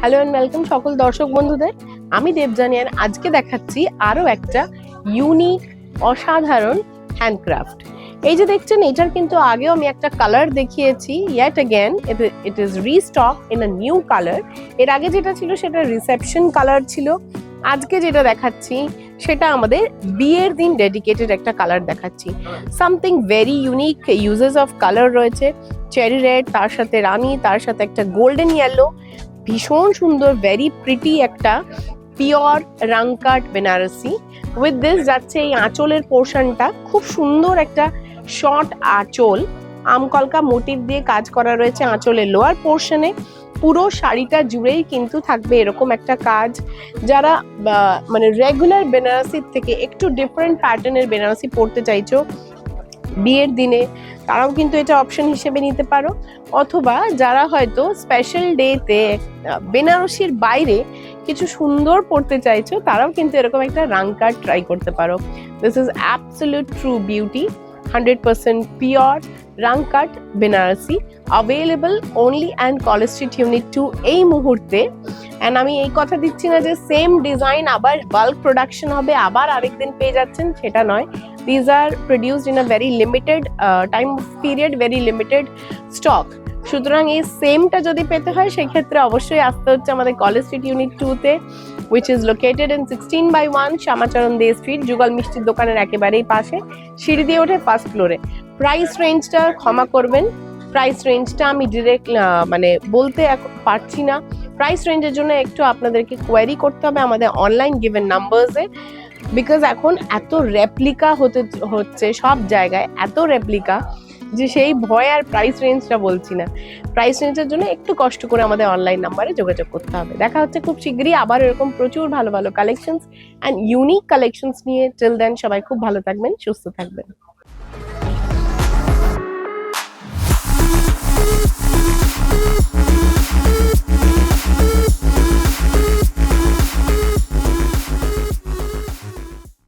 Hello and welcome সকল দর্শক বন্ধুদের। আমি দেবজানিয়ান আজকে দেখাচ্ছি আরও একটা ইউনিক অসাধারণ হ্যান্ডক্রাফট এই যে দেখছেন, এটার কিন্তু আগেও আমি একটা কালার দেখিয়েছি yet again it is restock in a new কালারের আগে যেটা ছিল, সেটা রিসেপশন কালার ছিল। আজকে যেটা দেখাচ্ছি, সেটা আমাদের বিয়ের দিন ডেডিকেটেড একটা কালার দেখাচ্ছি। Something very unique uses of colour রয়েছে। চেরি রেড তার সাথে রানি, তার সাথে একটা গোল্ডেন ইয়েলো ভীষণ সুন্দর ভেরি প্রিটি একটা পিওর রাংকাট বেনারসি। উইথ দিস যাচ্ছে এই আঁচলের পোর্শনটা। খুব সুন্দর একটা শর্ট আঁচল। আমকলকা মোটিভ দিয়ে কাজ করা রয়েছে আঁচলের লোয়ার পোর্শনে পুরো শাড়িটা জুড়েই কিন্তু থাকবে এরকম একটা কাজ। যারা মানে রেগুলার বেনারসির থেকে একটু ডিফারেন্ট প্যাটার্নের বেনারসি পরতে চাইছো বিয়ের দিনে তারাও কিন্তু এটা অপশন হিসেবে নিতে পারো। অথবা যারা হয়তো স্পেশাল ডেতে বেনারসির বাইরে কিছু সুন্দর পড়তে চাইছো, তারাও কিন্তু এরকম একটা রাং কার্ড ট্রাই করতে পারো। This is absolute true beauty hundred percent pure Rang cut Banarasi available only and College Street unit two এই মুহূর্তে। অ্যান্ড আমি এই কথা দিচ্ছি না যে সেম ডিজাইন আবার বাল্ক প্রোডাকশন হবে, আবার আরেকদিন পেয়ে যাচ্ছেন, সেটা নয়। These are produced in a very limited time period very limited stock সুতরাং এই সেমটা যদি পেতে হয় সেই ক্ষেত্রে অবশ্যই আসতে হচ্ছে আমাদের কলেজ স্ট্রিট ইউনিট টুতে which is located in sixteen by one Shyamacharan De Street Jugal মিষ্টির দোকানের একেবারেই পাশে, সিঁড়ি দিয়ে ওঠে ফার্স্ট ফ্লোরে প্রাইস রেঞ্জটা ক্ষমা করবেন। প্রাইস রেঞ্জটা আমি ডিরেক্ট মানে বলতে পারছি না। প্রাইস রেঞ্জের জন্য একটু আপনাদেরকে কোয়ারি করতে হবে আমাদের অনলাইন গিভেন নাম্বারসে বিকজ এখন এত রেপ্লিকা হতে হচ্ছে সব জায়গায়, এত রেপ্লিকা যে সেই ভয় আর প্রাইস রেঞ্জটা বলছি না। প্রাইস রেঞ্জের জন্য একটু কষ্ট করে আমাদের অনলাইন নাম্বারে যোগাযোগ করতে হবে। দেখা হচ্ছে খুব শীঘ্রই আবার এরকম প্রচুর ভালো ভালো কালেকশনস অ্যান্ড ইউনিক কালেকশনস নিয়ে। টিল দেন সবাই খুব ভালো থাকবেন, সুস্থ থাকবেন।